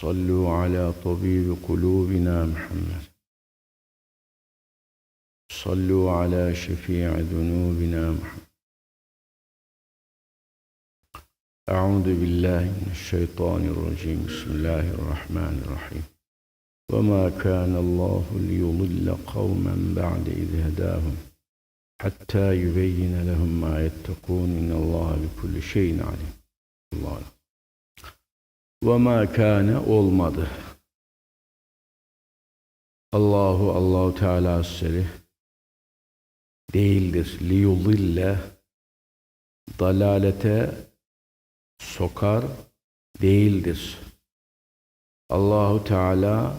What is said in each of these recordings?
صلوا على طبيب قلوبنا محمد. صلوا على شفيع ذنوبنا محمد. أعوذ بالله من الشيطان الرجيم. بسم الله الرحمن الرحيم. وما كان الله ليضل قوما بعد إذ هداهم حتى يبين لهم ما يتقون إن الله بكل شيء عليم. الله Ve ma kâne olmadı. Allahu Allahu Teala Seri değildir. Li yudille dalalete sokar değildir. Allahu Teala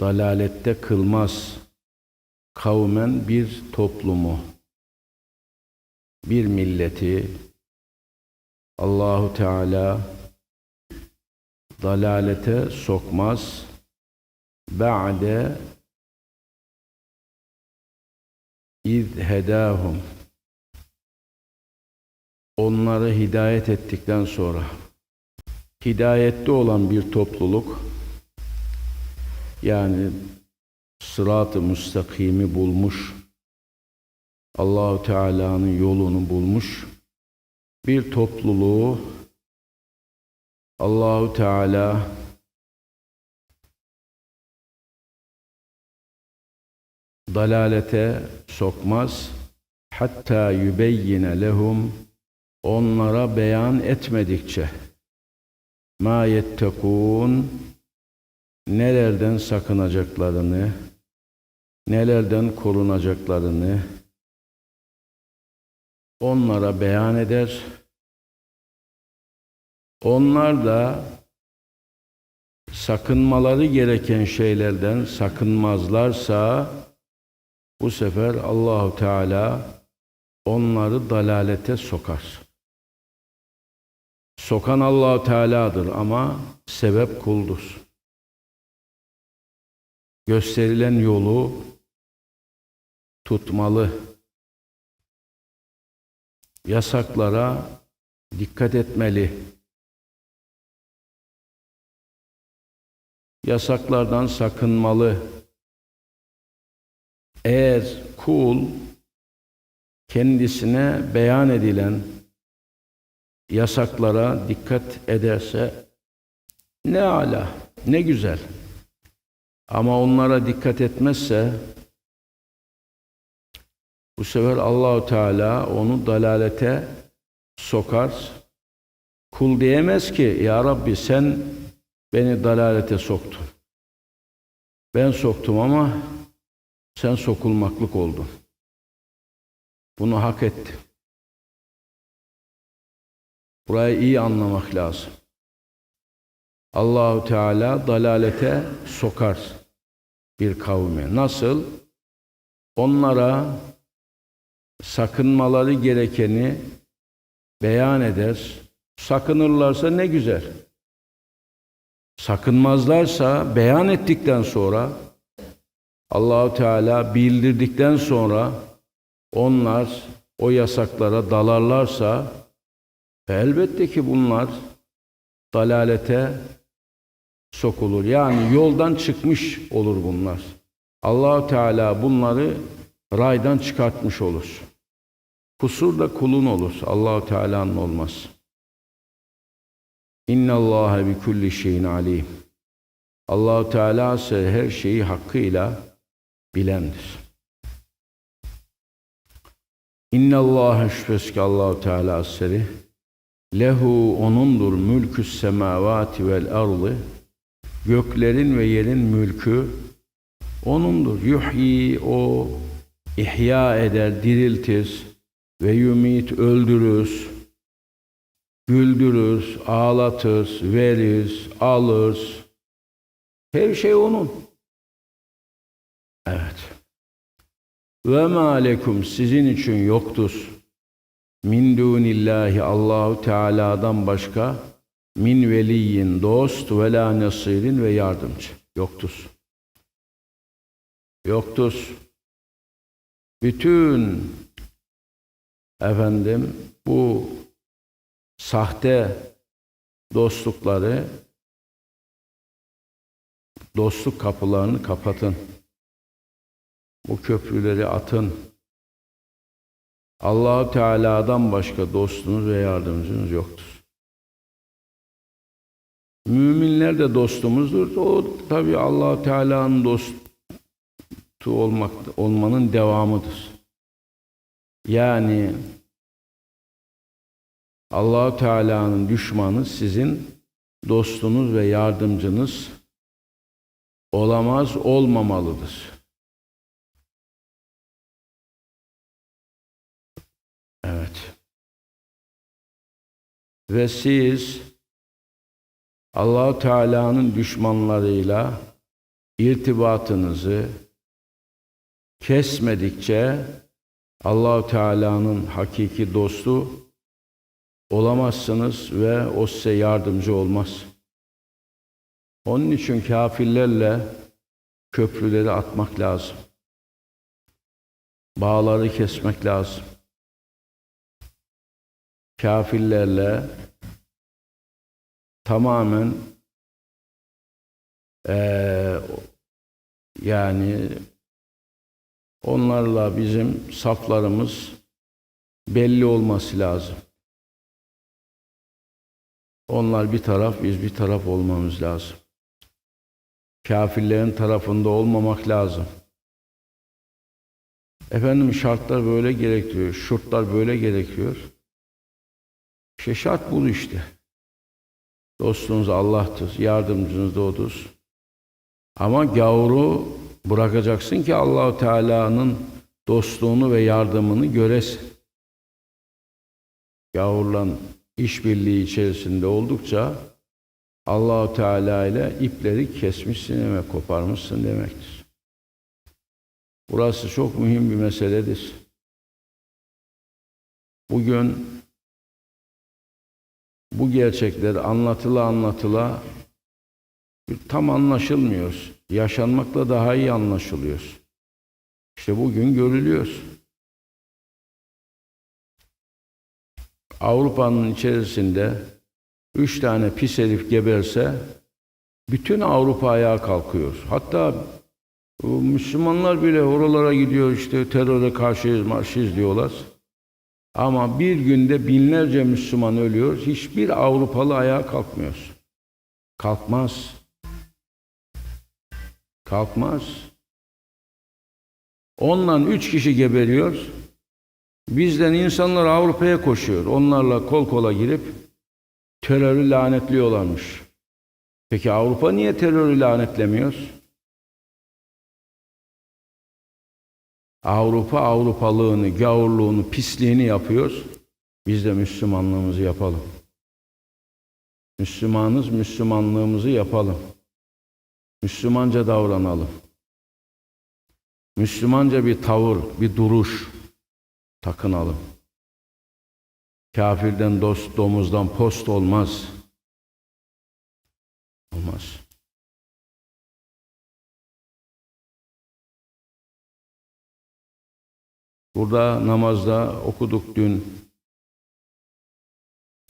dalalette kılmaz kavmen bir toplumu, bir milleti Allahu Teala dalalete sokmaz. Ba'de iz hedahum onları hidayet ettikten sonra hidayette olan bir topluluk yani sırat-ı müstakimi bulmuş Allahu Teala'nın yolunu bulmuş bir topluluğu Allahu Teala dalalete sokmaz hatta yübeyyine lehum onlara beyan etmedikçe. Ma yettekûn nelerden sakınacaklarını nelerden korunacaklarını onlara beyan eder onlar da sakınmaları gereken şeylerden sakınmazlarsa bu sefer Allahu Teala onları dalalete sokar. Sokan Allahu Teala'dır ama sebep kuldur. Gösterilen yolu tutmalı. Yasaklara dikkat etmeli. Yasaklardan sakınmalı. Eğer kul kendisine beyan edilen yasaklara dikkat ederse ne ala, ne güzel. Ama onlara dikkat etmezse bu sefer Allahu Teala onu dalalete sokar. Kul diyemez ki ya Rabbi sen beni dalalete soktun. Ben soktum ama sen sokulmaklık oldun. Bunu hak etti. Burayı iyi anlamak lazım. Allahu Teala dalalete sokar bir kavmi. Nasıl? Onlara sakınmaları gerekeni beyan eder. Sakınırlarsa ne güzel. Sakınmazlarsa beyan ettikten sonra Allahu Teala bildirdikten sonra onlar o yasaklara dalarlarsa elbette ki bunlar dalalete sokulur. Yani yoldan çıkmış olur bunlar. Allahu Teala bunları raydan çıkartmış olur. Kusur da kulun olur. Allahu Teala'nın olmaz. İnna Allah bi kulli şeyin alim. Allahu Teala ise her şeyi hakkıyla bilendir. İnna Allah şüphesiz Allahu Teala eseri lehu onundur mülkü semavati vel ardı göklerin ve yerin mülkü onundur. Yuhyi o ihya eder, diriltir ve yumit öldürür. Güldürür, ağlatır, verir, alır. Her şey onun. Evet. Ve ma sizin için yoktur. Min dunillahi Allahu Teala'dan başka min veliyin dost ve la nasirin ve yardımcı yoktur. Yoktur. Bütün efendim bu sahte dostlukları dostluk kapılarını kapatın. Bu köprüleri atın. Allahu Teala'dan başka dostunuz ve yardımcınız yoktur. Müminler de dostumuzdur. O tabi Allahu Teala'nın dostu olmak olmanın devamıdır. Yani Allahu Teala'nın düşmanı sizin dostunuz ve yardımcınız olamaz, olmamalıdır. Evet. Ve siz Allahu Teala'nın düşmanlarıyla irtibatınızı kesmedikçe Allahu Teala'nın hakiki dostu olamazsınız ve o size yardımcı olmaz. Onun için kafirlerle köprüleri atmak lazım. Bağları kesmek lazım. Kafirlerle tamamen eee yani onlarla bizim saflarımız belli olması lazım. Onlar bir taraf, biz bir taraf olmamız lazım. Kafirlerin tarafında olmamak lazım. Efendim şartlar böyle gerektiriyor, şurtlar böyle gerekiyor. İşte şart bu işte. Dostunuz Allah'tır, yardımcınız da O'dur. Ama gavuru bırakacaksın ki Allahu Teala'nın dostluğunu ve yardımını göresin. Gavurla işbirliği içerisinde oldukça Allahu Teala ile ipleri kesmişsin ve koparmışsın demektir. Burası çok mühim bir meseledir. Bugün bu gerçekler anlatıla anlatıla tam anlaşılmıyor. Yaşanmakla daha iyi anlaşılıyor. İşte bugün görülüyor. Avrupa'nın içerisinde üç tane pis herif geberse bütün Avrupa ayağa kalkıyor. Hatta Müslümanlar bile oralara gidiyor işte teröre karşıyız marşıyız diyorlar. Ama bir günde binlerce Müslüman ölüyor. Hiçbir Avrupalı ayağa kalkmıyor. Kalkmaz. Kalkmaz. Ondan üç kişi geberiyor. Bizden insanlar Avrupa'ya koşuyor. Onlarla kol kola girip terörü lanetliyorlarmış. Peki Avrupa niye terörü lanetlemiyor? Avrupa Avrupalığını, gavurluğunu, pisliğini yapıyor. Biz de Müslümanlığımızı yapalım. Müslümanız, Müslümanlığımızı yapalım. Müslümanca davranalım. Müslümanca bir tavır, bir duruş takınalım. Kafirden dost, domuzdan post olmaz. Olmaz. Burada namazda okuduk dün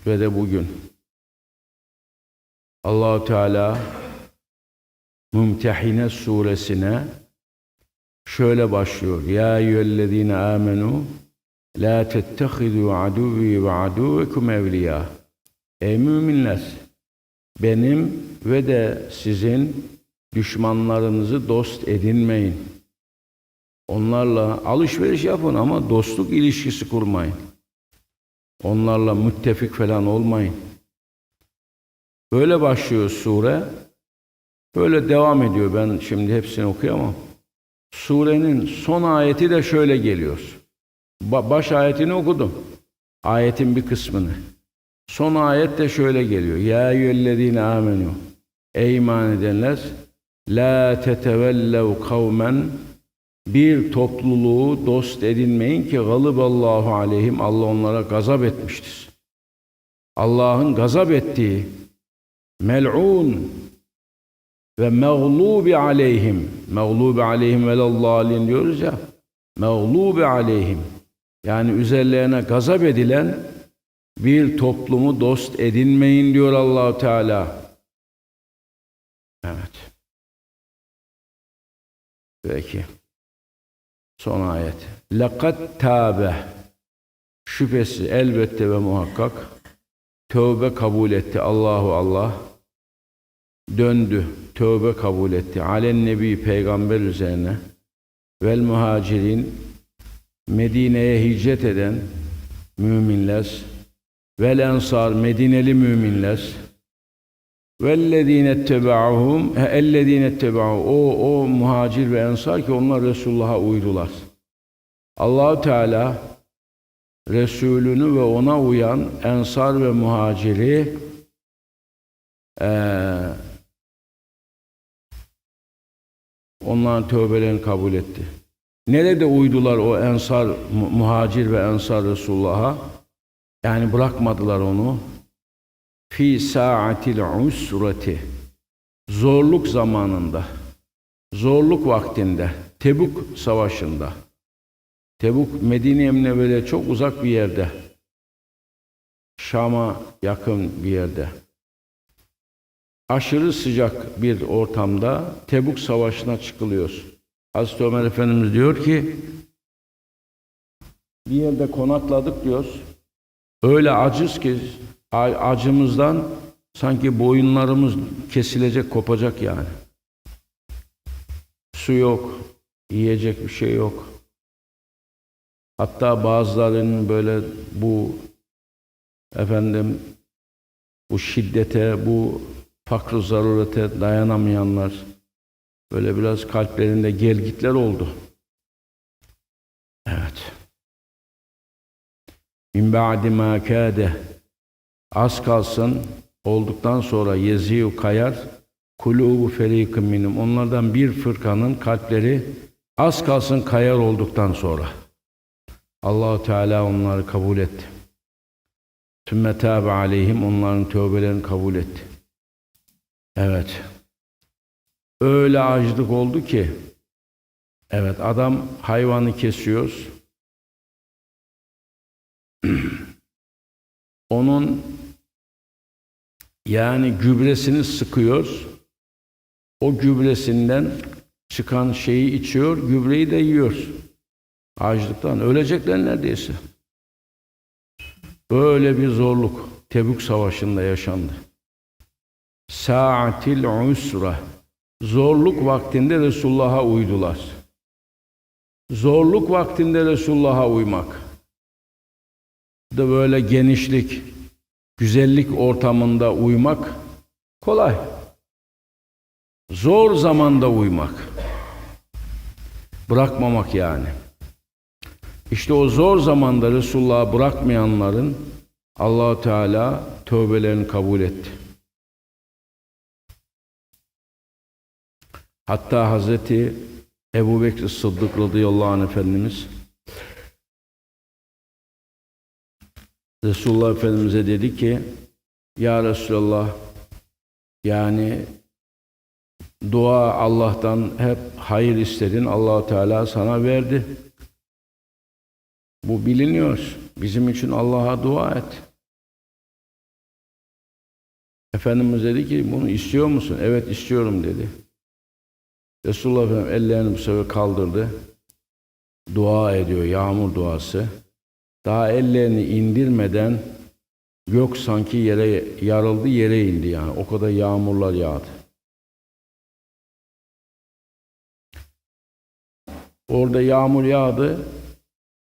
ve de bugün. Allahu Teala Mümtehine suresine şöyle başlıyor. Ya eyyühellezine amenu la tettehidu aduvi ve aduvekum evliya. Ey müminler benim ve de sizin düşmanlarınızı dost edinmeyin. Onlarla alışveriş yapın ama dostluk ilişkisi kurmayın. Onlarla müttefik falan olmayın. Böyle başlıyor sure. Böyle devam ediyor. Ben şimdi hepsini okuyamam. Surenin son ayeti de şöyle geliyor. Ba- baş ayetini okudum. Ayetin bir kısmını. Son ayet de şöyle geliyor. Ya eyyühellezine amenu. Ey iman edenler la tetevellev kavmen bir topluluğu dost edinmeyin ki galiballahu aleyhim Allah onlara gazap etmiştir. Allah'ın gazap ettiği mel'un ve mağlubi aleyhim mağlubi aleyhim velallalin diyoruz ya mağlubi aleyhim yani üzerlerine gazap edilen bir toplumu dost edinmeyin diyor Allahu Teala. Evet. Peki. Son ayet. Lekad tabe. Şüphesiz elbette ve muhakkak tövbe kabul etti Allahu Allah. Döndü, tövbe kabul etti. Alen Nebi peygamber üzerine vel muhacirin Medine'ye hicret eden müminler vel ensar Medineli müminler vellezine ettebaahum ellezine ettebahu o o muhacir ve ensar ki onlar Resulullah'a uydular. Allahu Teala Resulünü ve ona uyan ensar ve muhaciri eee onların tövbelerini kabul etti. Nerede uydular o ensar, mu- muhacir ve ensar Resulullah'a? Yani bırakmadılar onu. Fi saatil usreti. Zorluk zamanında, zorluk vaktinde, Tebuk savaşında. Tebuk Medine-i çok uzak bir yerde. Şam'a yakın bir yerde. Aşırı sıcak bir ortamda Tebuk Savaşı'na çıkılıyor. Hazreti Ömer Efendimiz diyor ki bir yerde konakladık diyor. Öyle acız ki acımızdan sanki boyunlarımız kesilecek, kopacak yani. Su yok, yiyecek bir şey yok. Hatta bazılarının böyle bu efendim bu şiddete, bu fakr zarurete dayanamayanlar böyle biraz kalplerinde gelgitler oldu. Evet. Min ba'di ma kâde az kalsın olduktan sonra yeziyu kayar kulubu ferîkın minhum onlardan bir fırkanın kalpleri az kalsın kayar olduktan sonra Allahu Teala onları kabul etti. Sümme tâbe aleyhim onların tövbelerini kabul etti. Evet. Öyle açlık oldu ki evet adam hayvanı kesiyor. Onun yani gübresini sıkıyor. O gübresinden çıkan şeyi içiyor, gübreyi de yiyor. Açlıktan ölecekler neredeyse. Böyle bir zorluk Tebük Savaşı'nda yaşandı. Saatil usra. Zorluk vaktinde Resulullah'a uydular. Zorluk vaktinde Resulullah'a uymak. Da böyle genişlik, güzellik ortamında uymak kolay. Zor zamanda uymak. Bırakmamak yani. İşte o zor zamanda Resulullah'ı bırakmayanların Allahu Teala tövbelerini kabul etti. Hatta Hazreti Ebu Bekir Sıddık radıyallahu anh Efendimiz Resulullah Efendimiz'e dedi ki Ya Resulallah yani dua Allah'tan hep hayır istedin allah Teala sana verdi. Bu biliniyor. Bizim için Allah'a dua et. Efendimiz dedi ki bunu istiyor musun? Evet istiyorum dedi. Resulullah Efendimiz ellerini bu sefer kaldırdı. Dua ediyor, yağmur duası. Daha ellerini indirmeden gök sanki yere yarıldı, yere indi yani. O kadar yağmurlar yağdı. Orada yağmur yağdı.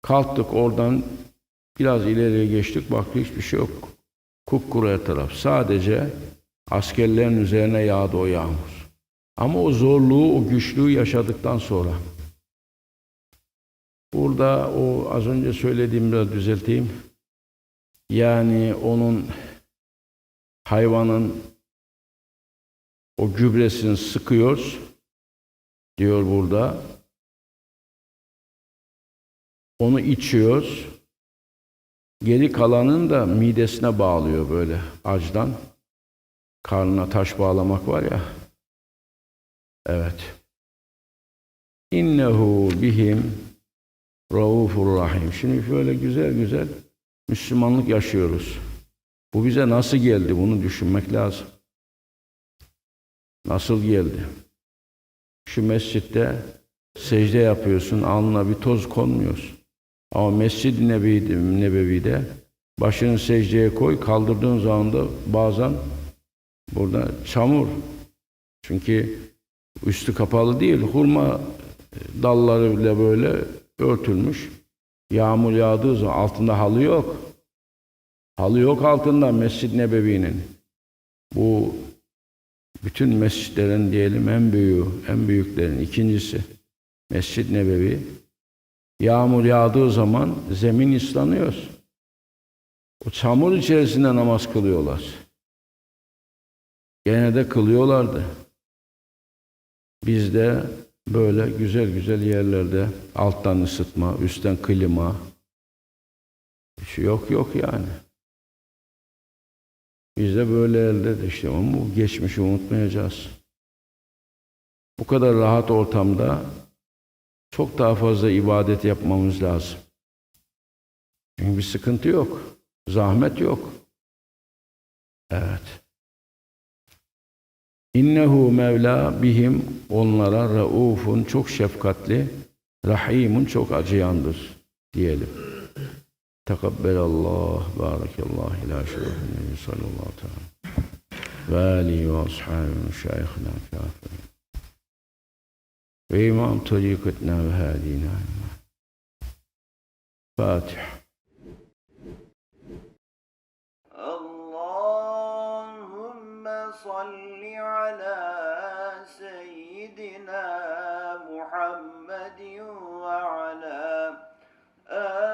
Kalktık oradan biraz ileriye geçtik. Baktık hiçbir şey yok. Kupkuru taraf. Sadece askerlerin üzerine yağdı o yağmur. Ama o zorluğu, o güçlüğü yaşadıktan sonra burada o az önce söylediğim biraz düzelteyim. Yani onun hayvanın o gübresini sıkıyoruz diyor burada. Onu içiyoruz. Geri kalanını da midesine bağlıyor böyle acdan. Karnına taş bağlamak var ya. Evet. İnnehu bihim raufur rahim. Şimdi böyle güzel güzel Müslümanlık yaşıyoruz. Bu bize nasıl geldi bunu düşünmek lazım. Nasıl geldi? Şu mescitte secde yapıyorsun, alnına bir toz konmuyor. Ama Mescid-i Nebevi'de, Nebevi'de başını secdeye koy, kaldırdığın zaman da bazen burada çamur. Çünkü üstü kapalı değil, hurma dallarıyla böyle örtülmüş. Yağmur yağdığı zaman altında halı yok. Halı yok altında Mescid-i Nebevi'nin. Bu bütün mescitlerin diyelim en büyüğü, en büyüklerin ikincisi Mescid-i Nebevi. Yağmur yağdığı zaman zemin ıslanıyor. O çamur içerisinde namaz kılıyorlar. Gene de kılıyorlardı. Bizde böyle güzel güzel yerlerde alttan ısıtma, üstten klima. Şey yok yok yani. Biz de böyle elde de işte ama bu geçmişi unutmayacağız. Bu kadar rahat ortamda çok daha fazla ibadet yapmamız lazım. Çünkü bir sıkıntı yok. Zahmet yok. Evet. İnnehu Mevla bihim onlara raufun çok şefkatli, rahimun çok acıyandır diyelim. Tekabbelallah, barakallah, ila şerefin nebi sallallahu aleyhi ve alihi ve ashabim şeyhina kafirin. Ve imam tarikatına ve hadina. Fatiha. Allahümme salli على سيدنا محمد وعلى آله